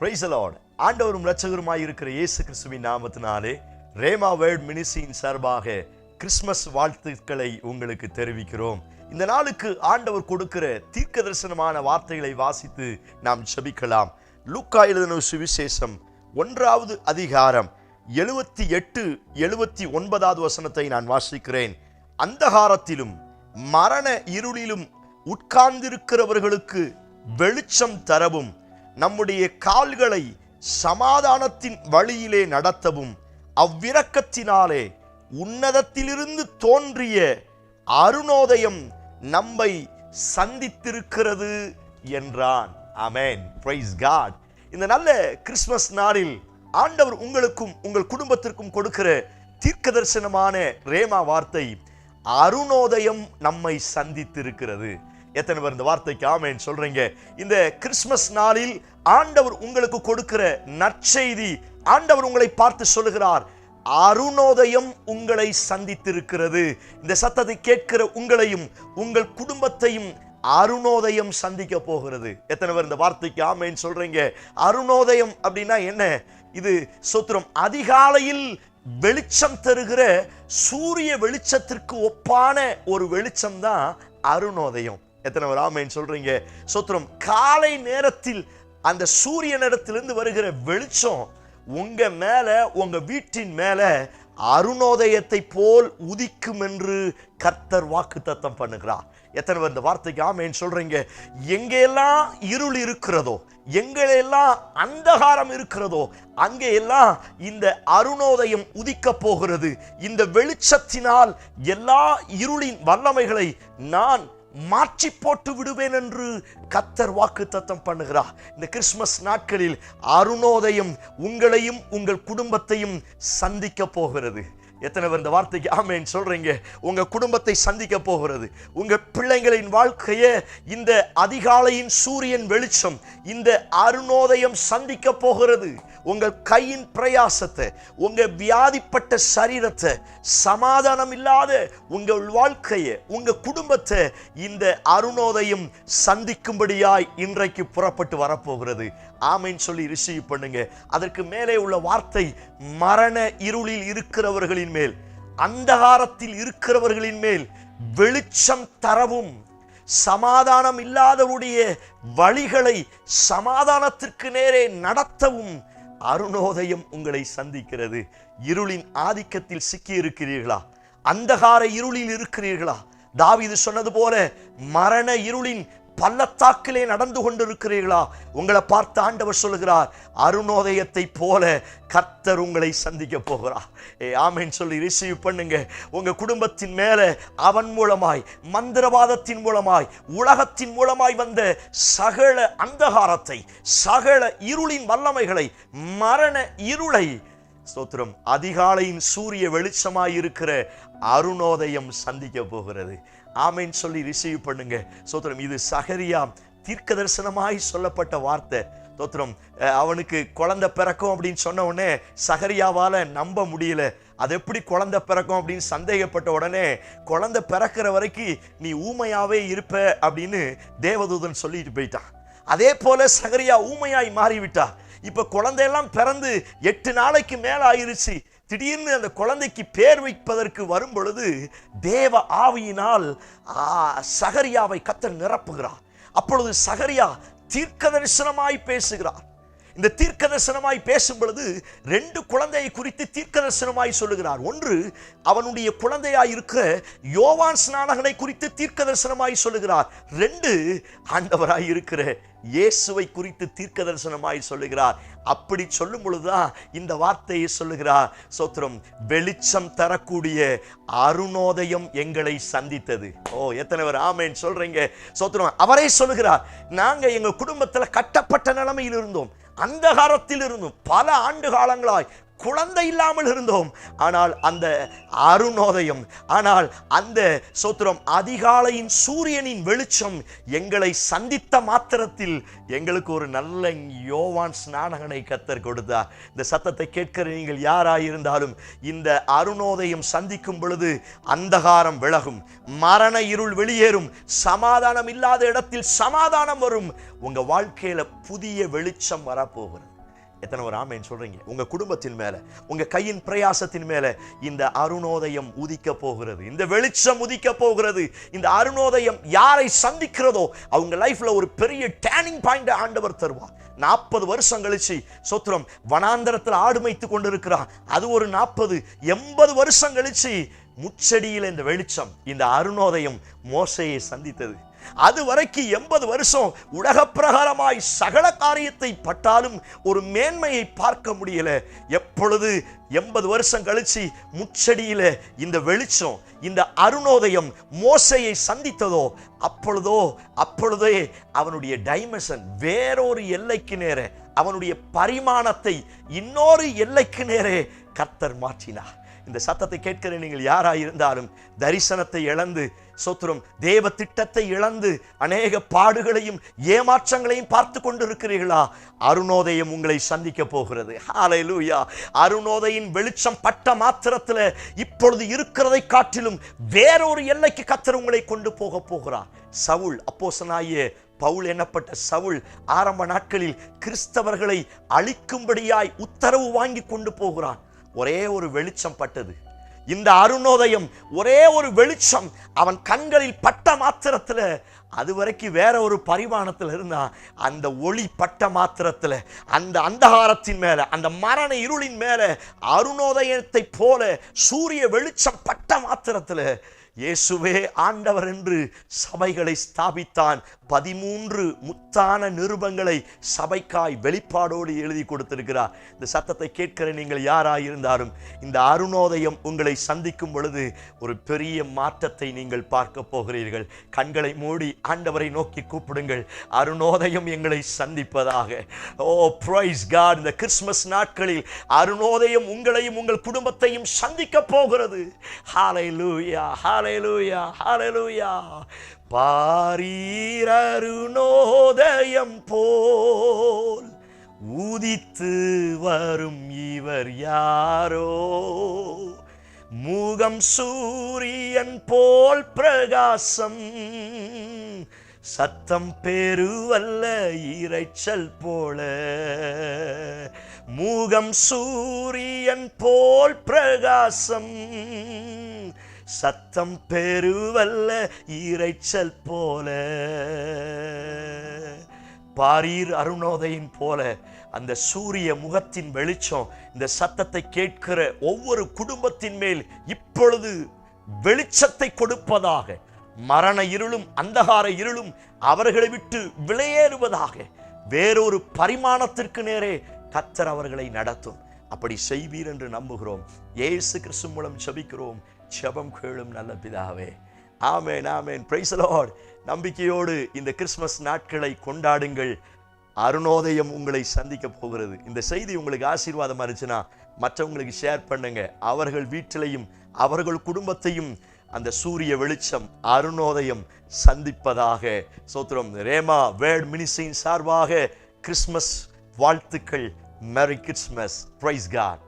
Price Lord ஆண்டவரும் இரட்சகருமாய் இருக்கிற இயேசு கிறிஸ்துவின் நாமத்தினாலே ரேமா வேர்ட் மினிசியின் சார்பாக கிறிஸ்மஸ் வாழ்த்துக்களை உங்களுக்கு தெரிவிக்கிறோம். இந்த நாளுக்கு ஆண்டவர் கொடுக்கிற தீர்க்க தரிசனமான வார்த்தைகளை வாசித்து நாம் செபிக்கலாம் லூக்கா எழுதின சுவிசேஷம் ஒன்றாவது அதிகாரம் எழுபத்தி எட்டு எழுபத்தி ஒன்பதாவது வசனத்தை நான் வாசிக்கிறேன். அந்தகாரத்திலும் மரண இருளிலும் உட்கார்ந்திருக்கிறவர்களுக்கு வெளிச்சம் தரவும் நம்முடைய கால்களை சமாதானத்தின் வழியிலே நடத்தவும் அவ்விரக்கத்தினாலே உன்னதத்திலிருந்து தோன்றிய அருணோதயம் நம்மை சந்தித்திருக்கிறது என்றான். அமேன் பிரைஸ் காட் இந்த நல்ல கிறிஸ்மஸ் நாளில் ஆண்டவர் உங்களுக்கும் உங்கள் குடும்பத்திற்கும் கொடுக்கிற தீர்க்க தரிசனமான ரேமா வார்த்தை அருணோதயம் நம்மை சந்தித்திருக்கிறது. எத்தனை பேர் இந்த வார்த்தைக்கு ஆமேன்னு சொல்றீங்க? இந்த கிறிஸ்மஸ் நாளில் ஆண்டவர் உங்களுக்கு கொடுக்கிற நற்செய்தி ஆண்டவர் உங்களை பார்த்து சொல்லுகிறார் அருணோதயம் உங்களை சந்தித்திருக்கிறது. இந்த சத்தத்தை கேட்கிற உங்களையும் உங்கள் குடும்பத்தையும் அருணோதயம் சந்திக்க போகிறது. எத்தனை பேர் இந்த வார்த்தைக்கு ஆமேன்னு சொல்றீங்க? அருணோதயம் அப்படின்னா என்ன? இது சோத்திரம் அதிகாலையில் வெளிச்சம் தருகிற சூரிய வெளிச்சத்திற்கு ஒப்பான ஒரு வெளிச்சம் தான் அருணோதயம். எத்தனை ஒரு ஆமைன்னு சொல்றீங்க? சோத்திரம் காலை நேரத்தில் அந்த சூரிய நேரத்திலிருந்து வருகிற வெளிச்சம் உங்க மேல உங்க வீட்டின் மேல அருணோதயத்தை போல் உதிக்கும் என்று கர்த்தர் வாக்கு தத்தம் பண்ணுகிறார் எத்தனை பேர் இந்த வார்த்தைக்கு ஆமேன்னு சொல்றீங்க? எங்கெல்லாம் இருள் இருக்கிறதோ எங்கெல்லாம் அந்தகாரம் இருக்கிறதோ அங்கே எல்லாம் இந்த அருணோதயம் உதிக்க போகிறது. இந்த வெளிச்சத்தினால் எல்லா இருளின் வல்லமைகளை நான் மாற்றி போட்டு விடுவேன் என்று கத்தர் வாக்கு தத்தம் பண்ணுகிறார். இந்த கிறிஸ்மஸ் நாட்களில் அருணோதயம் உங்களையும் உங்கள் குடும்பத்தையும் சந்திக்க போகிறது. எத்தனை பேர் இந்த வார்த்தைக்கு ஆமேன்னு சொல்றீங்க? உங்கள் குடும்பத்தை சந்திக்க போகிறது. உங்கள் பிள்ளைங்களின் வாழ்க்கையை இந்த அதிகாலையின் சூரியன் வெளிச்சம். இந்த அருணோதயம் சந்திக்க போகிறது. உங்கள் கையின் பிரயாசத்தை உங்கள் வியாதிப்பட்ட சரீரத்தை சமாதானம் இல்லாத உங்கள் வாழ்க்கையை உங்கள் குடும்பத்தை இந்த அருணோதயம் சந்திக்கும்படியாய் இன்றைக்கு புறப்பட்டு வரப்போகிறது. ஆமைன்னு சொல்லி ரிசீவ் பண்ணுங்க. அதற்கு மேலே உள்ள வார்த்தை மரண இருளில் இருக்கிறவர்களின் மேல் அந்தகாரத்தில் இருக்கிறவர்களின் மேல் வெளிச்சம் தரவும் சமாதானம் இல்லாதவருடைய வழிகளை சமாதானத்திற்கு நேரே நடத்தவும் அருணோதயம் உங்களை சந்திக்கிறது. இருளின் ஆதிக்கத்தில் சிக்கியிருக்கிறீர்களா? அந்தகார இருளில் இருக்கிறீர்களா? தாவிது சொன்னது போல மரண இருளின் பள்ளத்தாக்கிலே நடந்து கொண்டிருக்கிறீர்களா? உங்களை பார்த்து ஆண்டவர் சொல்கிறார் அருணோதயத்தை போல கர்த்தர் உங்களை சந்திக்க போகிறார். ஏ ஆமேன் சொல்லி ரிசீவ் பண்ணுங்க. உங்க குடும்பத்தின் மேல அவன் மூலமாய் மந்திரவாதத்தின் மூலமாய் உலகத்தின் மூலமாய் வந்த சகல அந்தகாரத்தை சகல இருளின் வல்லமைகளை மரண இருளை ஸ்தோத்திரம் அதிகாலையின் சூரிய வெளிச்சமாய் இருக்கிற அருணோதயம் சந்திக்க போகிறது. ஆமைன்னு சொல்லி ரிசீவ் பண்ணுங்க. சோத்திரம் இது சகரியா தீர்க்க தரிசனமாய் சொல்லப்பட்ட வார்த்தை. தோத்திரம் அவனுக்கு குழந்தை பிறக்கும் அப்படின்னு சொன்ன உடனே சகரியாவால் நம்ப முடியல. அது எப்படி குழந்தை பிறக்கும் அப்படின்னு சந்தேகப்பட்ட உடனே குழந்தை பிறக்கிற வரைக்கும் நீ ஊமையாவே இருப்ப அப்படின்னு தேவதூதன் சொல்லிட்டு போயிட்டான். அதே போல சகரியா ஊமையாய் மாறிவிட்டா. இப்போ குழந்தையெல்லாம் பிறந்து எட்டு நாளைக்கு மேலே ஆயிருச்சு திடீர்னு அந்த குழந்தைக்கு பேர் வைப்பதற்கு வரும் பொழுது தேவ ஆவியினால் சகரியாவை கத்தர் நிரப்புகிறார். அப்பொழுது சகரியா தீர்க்க தரிசனமாய் பேசுகிறார். இந்த தீர்க்க தரிசனமாய் பேசும் பொழுது ரெண்டு குழந்தையை குறித்து தீர்க்க தரிசனமாய் சொல்லுகிறார். ஒன்று அவனுடைய குழந்தையாய் இருக்கிற யோவான் ஸ்நானகனை குறித்து தீர்க்க தரிசனமாய் சொல்லுகிறார். ரெண்டு ஆண்டவராய் இருக்கிற இயேசுவை குறித்து தீர்க்க தரிசனமாய் சொல்லுகிறார். அப்படி சொல்லும் பொழுதுதான் இந்த வார்த்தையை சொல்லுகிறார். சோத்திரம் வெளிச்சம் தரக்கூடிய அருணோதயம் எங்களை சந்தித்தது. ஓ எத்தனை பேர் ஆமேன் சொல்றீங்க. சோத்திரம் அவரே சொல்லுகிறார் நாங்க எங்க குடும்பத்துல கட்டப்பட்ட நிலைமையில் இருந்தோம். அந்தகாரத்தில் இருந்தும் பல ஆண்டு காலங்களாய் குழந்தை இல்லாமல் இருந்தோம். ஆனால் அந்த அருணோதயம் ஆனால் அந்த சோத்திரம் அதிகாலையின் சூரியனின் வெளிச்சம் எங்களை சந்தித்த மாத்திரத்தில் எங்களுக்கு ஒரு நல்ல யோவான் ஸ்நானகனை கத்தர் கொடுத்தார். இந்த சத்தத்தை கேட்கிற நீங்கள் யாராயிருந்தாலும் இந்த அருணோதயம் சந்திக்கும் பொழுது அந்தகாரம் விலகும். மரண இருள் வெளியேறும். சமாதானம் இல்லாத இடத்தில் சமாதானம் வரும். உங்க வாழ்க்கையில புதிய வெளிச்சம் வரப்போகிறது. எத்தனை ஒரு ஆமைன்னு சொல்கிறீங்க உங்கள் குடும்பத்தின் மேலே உங்கள் கையின் பிரயாசத்தின் மேலே இந்த அருணோதயம் உதிக்க போகிறது. இந்த வெளிச்சம் உதிக்க போகிறது. இந்த அருணோதயம் யாரை சந்திக்கிறதோ அவங்க லைஃப்ல ஒரு பெரிய டேர்னிங் பாயிண்ட் ஆண்டவர் தருவார். நாற்பது வருஷம் கழிச்சு சொத்துரம் வனாந்தரத்தில் ஆடு மேய்த்து கொண்டிருக்கிறான். அது ஒரு நாற்பது எண்பது வருஷம் கழிச்சு முச்சடியில் இந்த வெளிச்சம் இந்த அருணோதயம் மோசையை சந்தித்தது. அது வரைக்கும் எண்பது வருஷம் உலக பிரகாரமாய் சகல காரியத்தை பட்டாலும் ஒரு மேன்மையை பார்க்க முடியல. எப்பொழுது எண்பது வருஷம் கழிச்சு முச்சடியில இந்த வெளிச்சம் இந்த அருணோதயம் மோசையை சந்தித்ததோ அப்பொழுதோ அப்பொழுதே அவனுடைய டைமென்ஷன் வேறொரு எல்லைக்கு நேர அவனுடைய பரிமாணத்தை இன்னொரு எல்லைக்கு நேரே கர்த்தர் மாற்றினார். இந்த சத்தத்தை கேட்கிற நீங்கள் யாராயிருந்தாலும் தரிசனத்தை இழந்து சோத்திரம் தேவ திட்டத்தை இழந்து அநேக பாடுகளையும் ஏமாற்றங்களையும் பார்த்து கொண்டிருக்கிறீர்களா? அருணோதயம் உங்களை சந்திக்க போகிறது. ஹalleluya அருணோதயின் வெளிச்சம் பட்ட மாத்திரத்தில் இப்பொழுது இருக்கிறதை காட்டிலும் வேறொரு எல்லைக்கு கத்தர் உங்களை கொண்டு போக போகிறார். சவுல் அப்போசனாய பவுல் எனப்பட்ட சவுல் ஆரம்ப நாட்களில் கிறிஸ்தவர்களை அழிக்கும்படியாய் உத்தரவு வாங்கி கொண்டு போகிறான். ஒரே ஒரு வெளிச்சம் பட்டது. இந்த அருணோதயம் ஒரே ஒரு வெளிச்சம். அவன் கண்களில் பட்ட மாத்திரத்தில் அது வரைக்கும் வேற ஒரு பரிமாணத்தில் இருந்தா அந்த ஒளி பட்ட மாத்திரத்தில் அந்த அந்தகாரத்தின் மேல அந்த மரண இருளின் மேல அருணோதயத்தை போல சூரிய வெளிச்சம் பட்ட மாத்திரத்தில் இயேசுவே ஆண்டவர் என்று சபைகளை ஸ்தாபித்தான். பதிமூன்று முத்தான நிருபங்களை சபைக்காய் வெளிப்பாடோடு எழுதி கொடுத்திருக்கிறார். இந்த சத்தத்தை கேட்கிற நீங்கள் யாராயிருந்தாலும் இந்த அருணோதயம் உங்களை சந்திக்கும் பொழுது ஒரு பெரிய மாற்றத்தை நீங்கள் பார்க்க போகிறீர்கள். கண்களை மூடி ஆண்டவரை நோக்கி கூப்பிடுங்கள். அருணோதயம் எங்களை சந்திப்பதாக. ஓ ப்ரைஸ் காட் இந்த கிறிஸ்மஸ் நாட்களில் அருணோதயம் உங்களையும் உங்கள் குடும்பத்தையும் சந்திக்க போகிறது. ஹாலை லூயா ஹாலை லூயா ஹாலை லூயா பாரீரருணோதயம் போல் உதித்து வரும் இவர் யாரோ? முகம் சூரியன் போல் பிரகாசம் சத்தம் பெருவல்ல இறைச்சல் போல. மூகம் சூரியன் போல் பிரகாசம் சத்தம் பெருவல்ல இரைச்சல் போல. பாரீர் அருணோதையின் போல அந்த சூரிய முகத்தின் வெளிச்சம் இந்த சத்தத்தை கேட்கிற ஒவ்வொரு குடும்பத்தின் மேல் இப்பொழுது வெளிச்சத்தை கொடுப்பதாக மரண இருளும் அந்தகார இருளும் அவர்களை விட்டு விளையேறுவதாக வேறொரு பரிமாணத்திற்கு நேரே கத்தர் அவர்களை நடத்தும். அப்படி செய்வீர் என்று நம்புகிறோம். ஏசு கிறிஸ்து மூலம் செபிக்கிறோம் செபம் கேளும் நல்ல பிதாவே. ஆமேன் ஆமேன். பிரைஸ் லார்ட் நம்பிக்கையோடு இந்த கிறிஸ்மஸ் நாட்களை கொண்டாடுங்கள். அருணோதயம் உங்களை சந்திக்க போகிறது. இந்த செய்தி உங்களுக்கு ஆசீர்வாதமாக இருந்துச்சுன்னா மற்றவங்களுக்கு ஷேர் பண்ணுங்க. அவர்கள் வீட்டிலையும் அவர்கள் குடும்பத்தையும் அந்த சூரிய வெளிச்சம் அருணோதயம் சந்திப்பதாக சோத்திரம். ரேமா வேர்ட் மினிசின் சார்பாக கிறிஸ்மஸ் வாழ்த்துக்கள். மெரி கிறிஸ்மஸ் பிரைஸ் காட்